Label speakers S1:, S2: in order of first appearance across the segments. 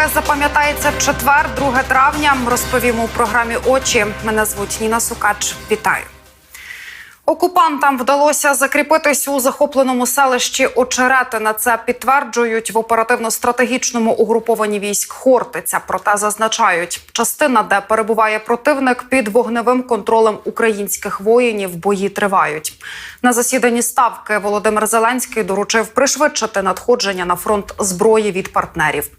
S1: такими запам'ятається в четвер, 2 травня. Розповім у програмі Очі. Мене звуть Ніна Сукач. Вітаю. Окупантам вдалося закріпитись у захопленому селищі Очеретина. Це підтверджують в оперативно-стратегічному угрупованні військ Хортиця. Проте зазначають, частина, де перебуває противник, під вогневим контролем українських воїнів бої тривають. На засіданні ставки Володимир Зеленський доручив пришвидшити надходження на фронт зброї від партнерів.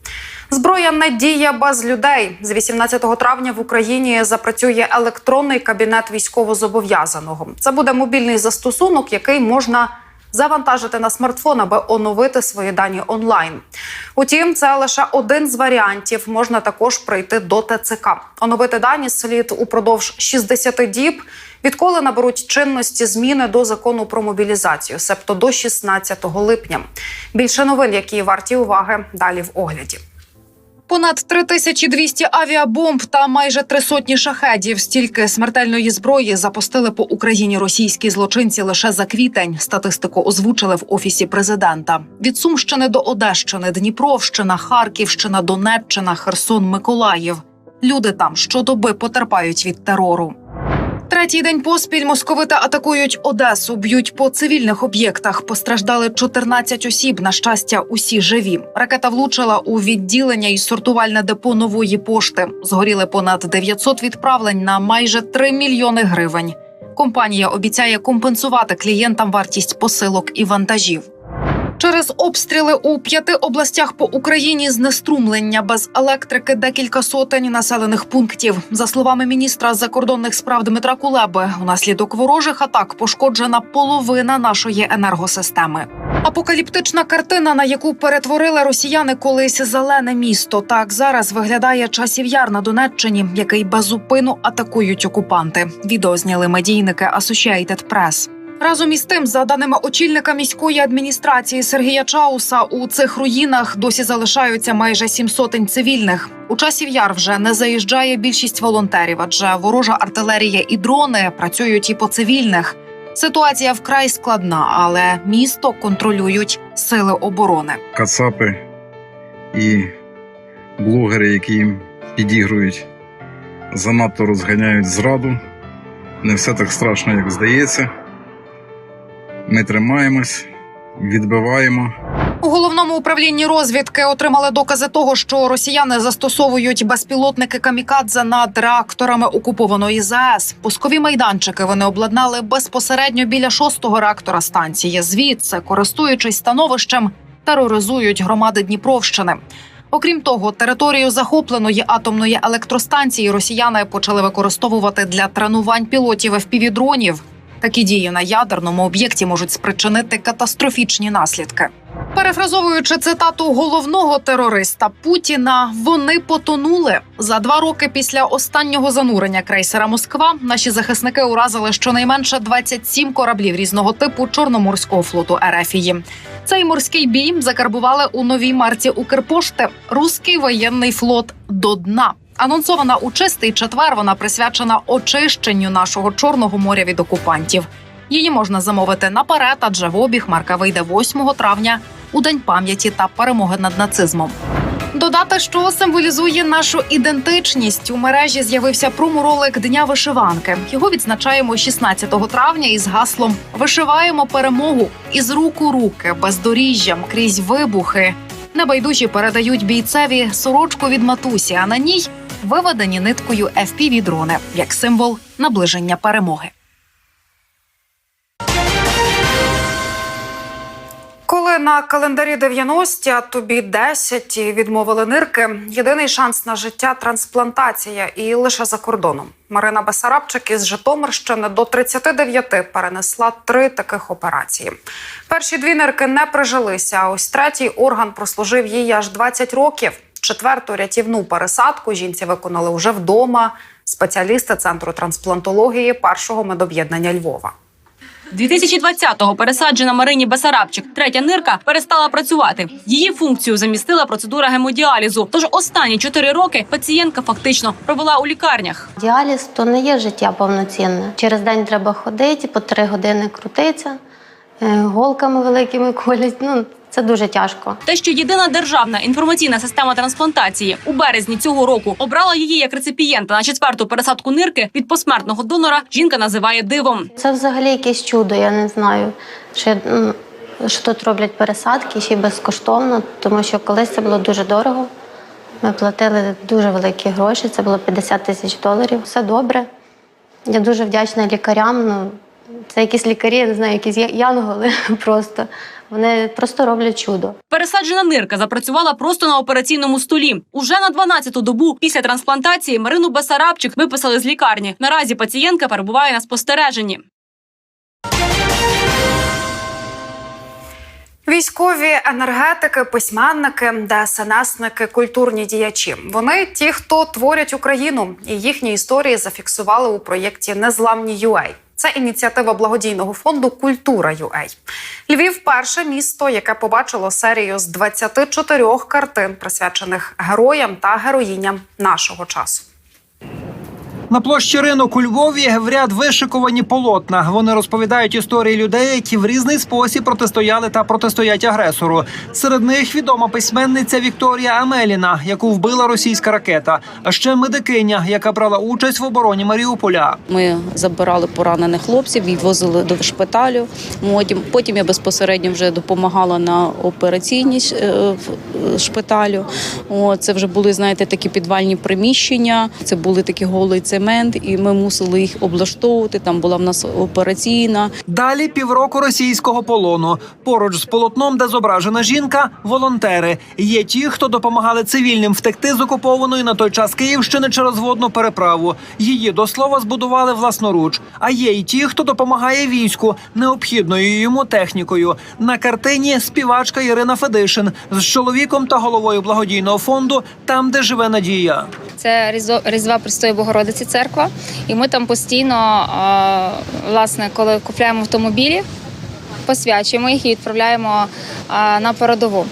S1: Зброя не діє без людей. З 18 травня в Україні запрацює електронний кабінет військовозобов'язаного. Це буде мобільний застосунок, який можна завантажити на смартфон, аби оновити свої дані онлайн. Утім, це лише один з варіантів. Можна також прийти до ТЦК. Оновити дані слід упродовж 60 діб. Відколи наберуть чинності зміни до закону про мобілізацію, себто до 16 липня. Більше новин, які варті уваги, далі в огляді. Понад 3200 авіабомб та майже три сотні шахедів. Стільки смертельної зброї запустили по Україні російські злочинці лише за квітень. Статистику озвучили в офісі президента. Від Сумщини до Одещини, Дніпровщина, Харківщина, Донеччина, Херсон, Миколаїв. Люди там щодоби потерпають від терору. Третій день поспіль московити атакують Одесу, б'ють по цивільних об'єктах. Постраждали 14 осіб. На щастя, усі живі. Ракета влучила у відділення і сортувальне депо нової пошти. Згоріли понад 900 відправлень на майже 3 мільйони гривень. Компанія обіцяє компенсувати клієнтам вартість посилок і вантажів. Через обстріли у п'яти областях по Україні знеструмлення без електрики декілька сотень населених пунктів. За словами міністра закордонних справ Дмитра Кулеби, унаслідок ворожих атак пошкоджена половина нашої енергосистеми. Апокаліптична картина, на яку перетворили росіяни колись зелене місто. Так зараз виглядає часів яр на Донеччині, який безупину атакують окупанти. Відео зняли медійники Associated Press. Разом із тим, за даними очільника міської адміністрації Сергія Чауса, у цих руїнах досі залишаються майже сім сотень цивільних. У часів яр вже не заїжджає більшість волонтерів, адже ворожа артилерія і дрони працюють і по цивільних. Ситуація вкрай складна, але місто контролюють сили оборони.
S2: кацапи і блогери, які їм підігрують, занадто розганяють зраду. Не все так страшно, як здається. Ми тримаємось, відбиваємо.
S1: У головному управлінні розвідки отримали докази того, що росіяни застосовують безпілотники камікадзе над реакторами окупованої ЗАЕС. Пускові майданчики вони обладнали безпосередньо біля шостого реактора станції. Звідси, користуючись становищем, тероризують громади Дніпровщини. Окрім того, територію захопленої атомної електростанції росіяни почали використовувати для тренувань пілотів FPV-дронів. Такі дії на ядерному об'єкті можуть спричинити катастрофічні наслідки. Перефразовуючи цитату головного терориста Путіна, вони потонули за два роки після останнього занурення крейсера Москва. Наші захисники уразили щонайменше 27 кораблів різного типу Чорноморського флоту Ерефії. Цей морський бій закарбували у новій марці Укрпошти Руський воєнний флот до дна. Анонсована у чистий четвер. Вона присвячена очищенню нашого чорного моря від окупантів. Її можна замовити наперед, адже в обіг марка вийде 8 травня у день пам'яті та перемоги над нацизмом. Додати, що символізує нашу ідентичність у мережі з'явився проморолик Дня вишиванки. Його відзначаємо 16 травня із гаслом Вишиваємо перемогу із рук у руки, бездоріжжям крізь вибухи. Небайдужі передають бійцеві сорочку від матусі, а на ній виведені ниткою fpv дрони як символ наближення перемоги. Коли на календарі 90, а тобі 10 і відмовили нирки, єдиний шанс на життя трансплантація і лише за кордоном. Марина Бесарабчик із Житомирщини до 39 перенесла три таких операції. Перші дві нирки не прижилися. А ось третій орган прослужив їй аж 20 років. Четверту рятівну пересадку жінці виконали вже вдома. Спеціалісти центру трансплантології першого медоб'єднання Львова.
S3: 2020-го пересаджена Марині Басарабчик. Третя нирка перестала працювати. Її функцію замістила процедура гемодіалізу. Тож останні чотири роки пацієнтка фактично провела у лікарнях.
S4: Діаліз то не є життя повноцінне. Через день треба ходити, по три години крутитися, е, голками великими колять. Ну, Це дуже тяжко.
S3: Те, що єдина державна інформаційна система трансплантації у березні цього року обрала її як реципієнта на четверту пересадку нирки від посмертного донора, жінка називає дивом.
S4: Це взагалі якесь чудо. Я не знаю, що, що тут роблять пересадки ще й безкоштовно, тому що колись це було дуже дорого. Ми платили дуже великі гроші, це було 50 тисяч доларів. Все добре. Я дуже вдячна лікарям. Ну, це якісь лікарі, я не знаю, якісь я- янголи просто. Вони просто роблять чудо.
S3: Пересаджена нирка запрацювала просто на операційному столі. Уже на 12-ту добу після трансплантації Марину Басарабчик виписали з лікарні. Наразі пацієнтка перебуває на спостереженні.
S1: Військові енергетики, письменники, ДСНСники, культурні діячі. Вони ті, хто творять Україну, і їхні історії зафіксували у проєкті Незламні UA. Це ініціатива благодійного фонду Культура UA. Львів перше місто, яке побачило серію з 24 картин, присвячених героям та героїням нашого часу.
S5: На площі ринок у Львові в ряд вишикувані полотна. Вони розповідають історії людей, які в різний спосіб протистояли та протистоять агресору. Серед них відома письменниця Вікторія Амеліна, яку вбила російська ракета. А ще медикиня, яка брала участь в обороні Маріуполя.
S6: Ми забирали поранених хлопців, відвозили до шпиталю. Потім, я безпосередньо вже допомагала на операційній е, в- шпиталю. Це вже були, знаєте, такі підвальні приміщення. Це були такі голий цемент, і ми мусили їх облаштовувати. Там була в нас операційна.
S5: Далі півроку російського полону. Поруч з полотном, де зображена жінка, волонтери. Є ті, хто допомагали цивільним втекти з окупованої на той час Київщини через водну переправу. Її до слова збудували власноруч. А є й ті, хто допомагає війську необхідною йому технікою. На картині співачка Ірина Федишин з чоловіком та головою благодійного фонду Там, де живе Надія.
S7: Це Різдва Престої Богородиці церква. І ми там постійно, власне, коли купляємо автомобілі, посвячуємо їх і відправляємо на передову.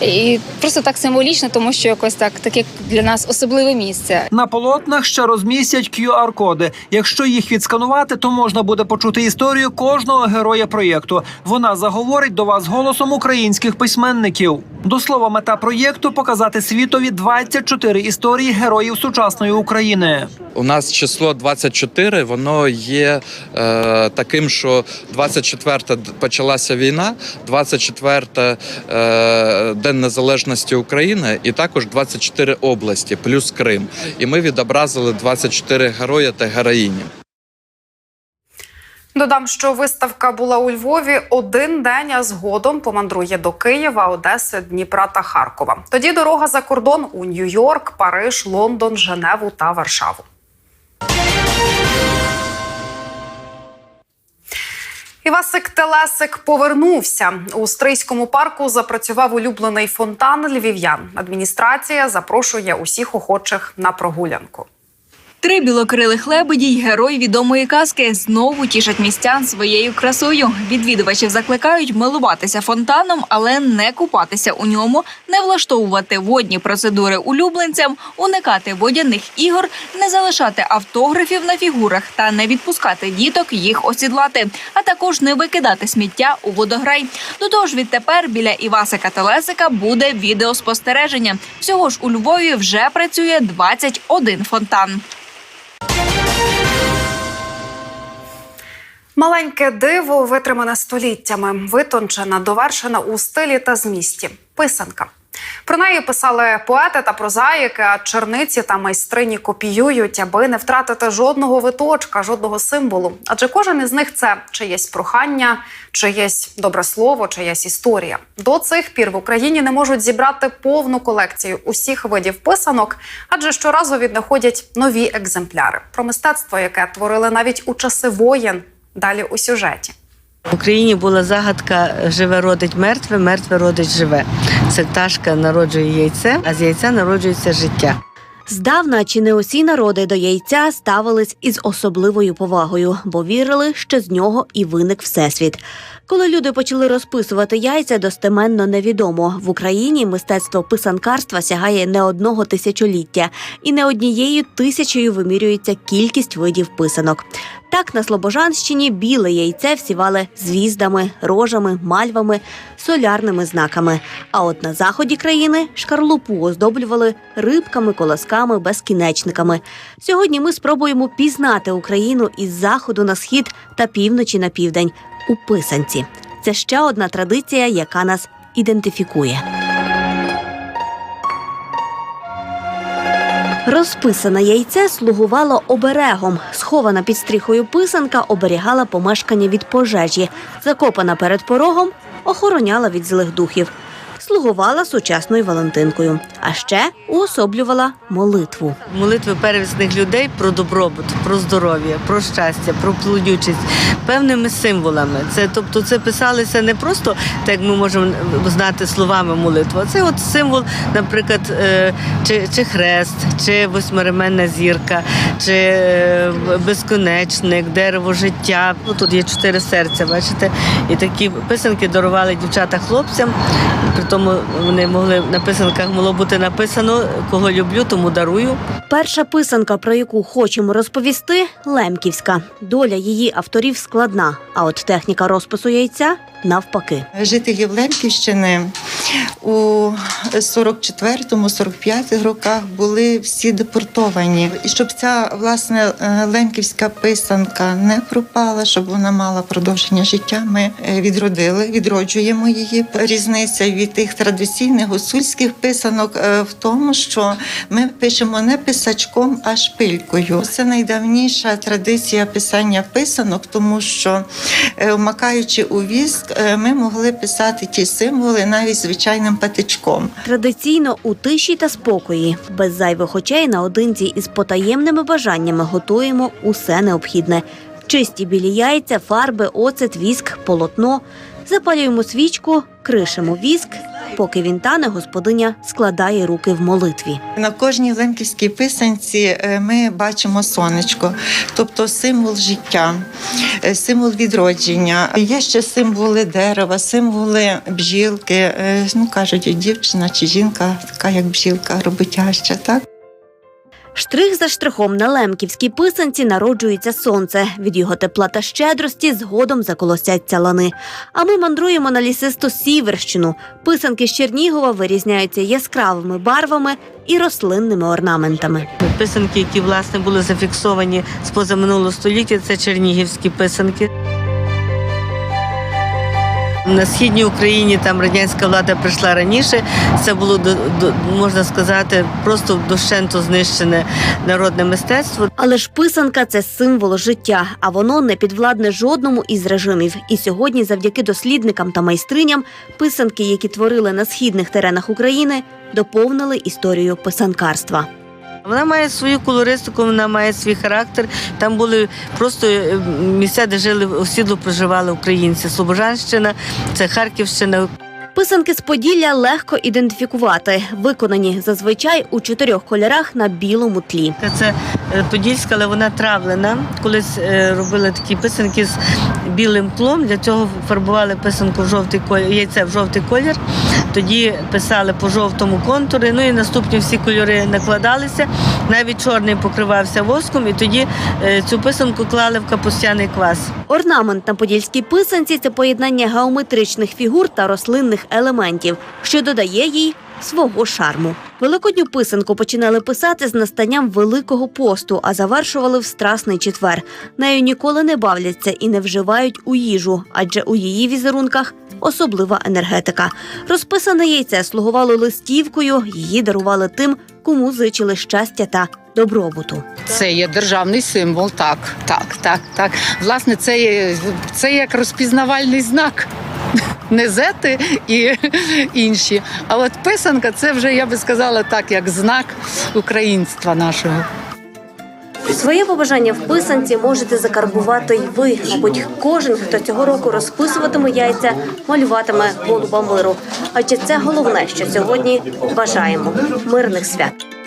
S7: І просто так символічно, тому що якось так таке для нас особливе місце.
S5: На полотнах ще розмістять QR-коди. Якщо їх відсканувати, то можна буде почути історію кожного героя проєкту. Вона заговорить до вас голосом українських письменників. До слова, мета проєкту показати світові 24 історії героїв сучасної України.
S8: У нас число 24, воно є е, таким, що 24 д- почалася війна, 24 е, День Незалежності України, і також 24 області, плюс Крим. І ми відобразили 24 герої та героїні.
S1: Додам, що виставка була у Львові один день, а згодом помандрує до Києва, Одеси, Дніпра та Харкова. Тоді дорога за кордон у Нью-Йорк, Париж, Лондон, Женеву та Варшаву. Івасик Телесик повернувся у Стрийському парку. Запрацював улюблений фонтан львів'ян. Адміністрація запрошує усіх охочих на прогулянку.
S3: Три білокрилих лебеді й герой відомої казки знову тішать містян своєю красою. Відвідувачів закликають милуватися фонтаном, але не купатися у ньому, не влаштовувати водні процедури улюбленцям, уникати водяних ігор, не залишати автографів на фігурах та не відпускати діток їх осідлати, а також не викидати сміття у водограй. До того ж, відтепер біля Івасика Телесика буде відеоспостереження. Всього ж у Львові вже працює 21 фонтан.
S1: Маленьке диво витримане століттями, витончена, довершена у стилі та змісті. Писанка. Про неї писали поети та прозаїки, а черниці та майстрині копіюють, аби не втратити жодного виточка, жодного символу. Адже кожен із них це чиєсь прохання, чиєсь добре слово, чиясь історія. До цих пір в Україні не можуть зібрати повну колекцію усіх видів писанок, адже щоразу віднаходять нові екземпляри. Про мистецтво, яке творили навіть у часи воєн. Далі у сюжеті.
S9: В Україні була загадка живе родить мертве, мертве родить живе. Це пташка народжує яйце, а з яйця народжується життя.
S10: Здавна чи не усі народи до яйця ставились із особливою повагою, бо вірили, що з нього і виник всесвіт. Коли люди почали розписувати яйця, достеменно невідомо. В Україні мистецтво писанкарства сягає не одного тисячоліття, і не однією тисячею вимірюється кількість видів писанок. Так на Слобожанщині біле яйце всівали звіздами, рожами, мальвами, солярними знаками. А от на заході країни шкарлупу оздоблювали рибками, колосками, безкінечниками. Сьогодні ми спробуємо пізнати Україну із заходу на схід та півночі на південь у писанці. Це ще одна традиція, яка нас ідентифікує. Розписане яйце слугувало оберегом. Схована під стріхою писанка оберігала помешкання від пожежі. Закопана перед порогом охороняла від злих духів. Слугувала сучасною Валентинкою, а ще уособлювала молитву.
S9: Молитви первісних людей про добробут, про здоров'я, про щастя, про плодючість певними символами. Це тобто, це писалося не просто так, як ми можемо знати словами молитву. а Це от символ, наприклад, е, чи, чи хрест, чи восьмиременна зірка, чи е, безконечник, дерево життя. Ну, тут є чотири серця, бачите, і такі писанки дарували дівчата хлопцям. При тому вони могли на писанках могло бути написано кого люблю, тому дарую.
S10: Перша писанка, про яку хочемо розповісти, лемківська. Доля її авторів складна, а от техніка розпису яйця навпаки.
S11: Жителів Лемківщини у 44-45 роках були всі депортовані. І щоб ця власне е, лемківська писанка не пропала, щоб вона мала продовження життя, ми е, відродили, відроджуємо її. Різниця від тих традиційних гусульських писанок е, в тому, що ми пишемо не писачком, а шпилькою. Це найдавніша традиція писання писанок, тому що вмакаючи у віск, ми могли писати ті символи навіть звичайним патичком.
S10: Традиційно у тиші та спокої, без зайвих очей наодинці із потаємними бажаннями готуємо усе необхідне: чисті білі яйця, фарби, оцет, віск, полотно. Запалюємо свічку, кришимо віск. Поки він тане, господиня складає руки в молитві.
S11: На кожній лемківській писанці е, ми бачимо сонечко, тобто символ життя, е, символ відродження. Є ще символи дерева, символи бджілки. Е, Ну кажуть, дівчина чи жінка, така як бджілка, роботяща, так.
S10: Штрих за штрихом на лемківській писанці народжується сонце. Від його тепла та щедрості згодом заколосяться лани. А ми мандруємо на лісисту Сіверщину. Писанки з Чернігова вирізняються яскравими барвами і рослинними орнаментами.
S9: Писанки, які власне були зафіксовані з позаминулого століття, це чернігівські писанки. На східній Україні там радянська влада прийшла раніше. Це було до, можна сказати, просто дощенто знищене народне мистецтво.
S10: Але ж писанка це символ життя, а воно не підвладне жодному із режимів. І сьогодні, завдяки дослідникам та майстриням, писанки, які творили на східних теренах України, доповнили історію писанкарства.
S9: Вона має свою колористику, вона має свій характер. Там були просто е, місця, де жили осідло проживали українці. Слобожанщина, це Харківщина.
S10: Писанки з Поділля легко ідентифікувати, виконані зазвичай у чотирьох кольорах на білому тлі.
S9: Це е, подільська, але вона травлена. Колись е, робили такі писанки з білим тлом. Для цього фарбували писанку в жовтий колір, яйце в жовтий колір. Тоді писали по жовтому контурі. Ну і наступні всі кольори накладалися. Навіть чорний покривався воском, і тоді е, цю писанку клали в капустяний квас.
S10: Орнамент на подільській писанці це поєднання геометричних фігур та рослинних елементів, що додає їй свого шарму. Великодню писанку починали писати з настанням Великого посту, а завершували в Страсний четвер. Нею ніколи не бавляться і не вживають у їжу, адже у її візерунках особлива енергетика. Розписане яйце слугувало листівкою, її дарували тим, кому зичили щастя та добробуту.
S12: Це є державний символ, так, так, так, так. Власне, це це як розпізнавальний знак. Не зети і інші. А от писанка це вже, я би сказала, так, як знак українства нашого.
S10: Своє побажання в писанці можете закарбувати й ви. Мабуть, кожен, хто цього року розписуватиме яйця, малюватиме голуба миру. Адже це головне, що сьогодні бажаємо мирних свят.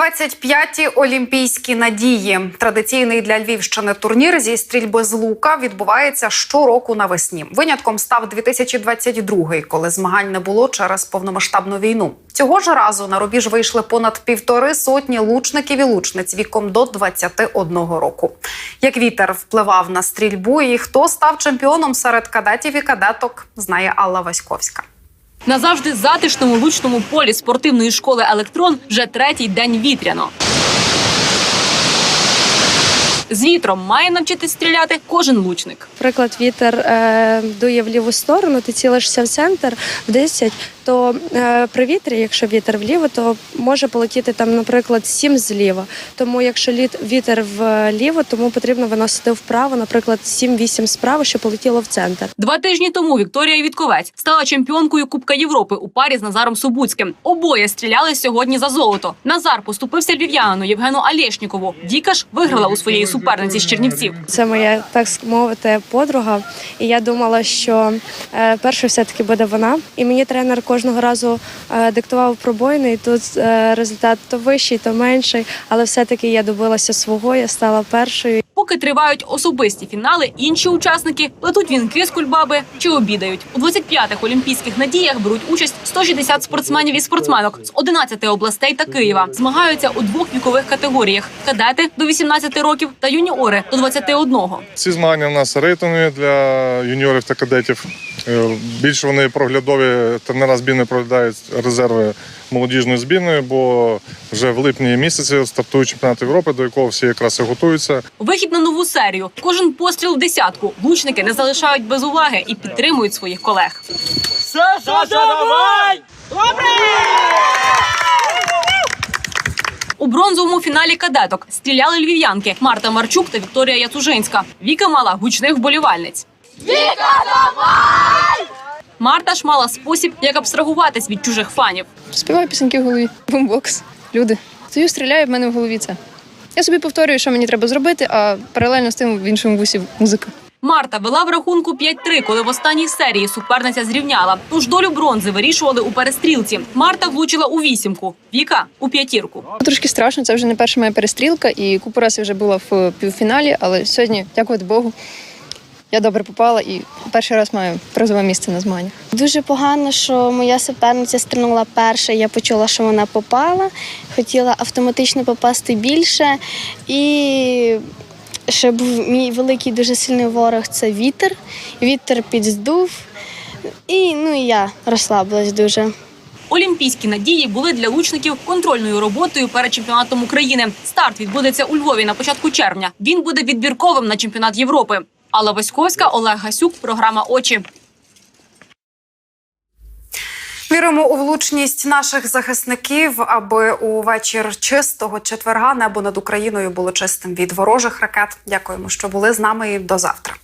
S1: 25-ті Олімпійські надії. Традиційний для Львівщини турнір зі стрільби з лука відбувається щороку навесні. Винятком став 2022, коли змагань не було через повномасштабну війну. Цього ж разу на рубіж вийшли понад півтори сотні лучників і лучниць віком до 21 року. Як вітер впливав на стрільбу і хто став чемпіоном серед кадетів і кадеток, знає Алла Васьковська.
S3: На завжди затишному лучному полі спортивної школи Електрон вже третій день вітряно. З вітром має навчитись стріляти кожен лучник.
S13: Наприклад, вітер е, дує в ліву сторону, ти цілишся в центр в 10, то е, при вітрі, якщо вітер вліво, то може полетіти там, наприклад, 7 зліва. Тому якщо літ, вітер вліво, тому потрібно виносити вправо, наприклад, 7-8 справа, щоб полетіло в центр.
S3: Два тижні тому Вікторія Вітковець стала чемпіонкою Кубка Європи у парі з Назаром Собуцьким. Обоє стріляли сьогодні за золото. Назар поступився львів'янину Євгену Алєшнікову. Віка ж виграла у своєї суперниці з Чернівців.
S13: Це моя так мовити подруга, і я думала, що е, першою все-таки буде вона. І мені тренер кожного разу е, диктував пробойний. Тут е, результат то вищий, то менший, але все-таки я добилася свого. Я стала першою.
S3: Поки тривають особисті фінали, інші учасники плетуть вінки з кульбаби чи обідають. У 25-х олімпійських надіях беруть участь 160 спортсменів і спортсменок з 11 областей та Києва. Змагаються у двох вікових категоріях: кадети до 18 років та юніори до 21.
S14: Ці змагання в нас рейтингові для юніорів та кадетів. Е, Більше вони проглядові тренера збірної проглядають резерви молодіжної збірної, бо вже в липні місяці стартує чемпіонат Європи, до якого всі якраз і готуються.
S3: Вихід на нову серію. Кожен постріл в десятку. Лучники не залишають без уваги і підтримують своїх колег. У бронзовому фіналі кадеток стріляли львів'янки Марта Марчук та Вікторія Яцужинська. Віка мала гучних вболівальниць. Віка, давай! Марта ж мала спосіб, як абстрагуватись від чужих фанів.
S7: Співаю пісеньки в голові. Бумбокс. Люди. Стою, стріляю, в мене в голові це. Я собі повторюю, що мені треба зробити, а паралельно з тим в іншому вусі музика.
S3: Марта вела в рахунку 5-3, коли в останній серії суперниця зрівняла. Тож долю бронзи вирішували у перестрілці. Марта влучила у вісімку, Віка у п'ятірку.
S7: Трошки страшно, це вже не перша моя перестрілка, і купу разів вже була в півфіналі, але сьогодні, дякувати Богу, я добре попала і перший раз маю призове місце на змаганнях.
S13: Дуже погано, що моя суперниця стрінула перша. Я почула, що вона попала. Хотіла автоматично попасти більше. І ще був мій великий дуже сильний ворог це вітер. Вітер підздув. І ну і я розслабилась дуже.
S3: Олімпійські надії були для лучників контрольною роботою перед чемпіонатом України. Старт відбудеться у Львові на початку червня. Він буде відбірковим на чемпіонат Європи. Алла Васьковська, Олег Гасюк, програма Очі.
S1: Віримо у влучність наших захисників, аби у вечір чистого четверга небо над Україною було чистим від ворожих ракет. Дякуємо, що були з нами і до завтра.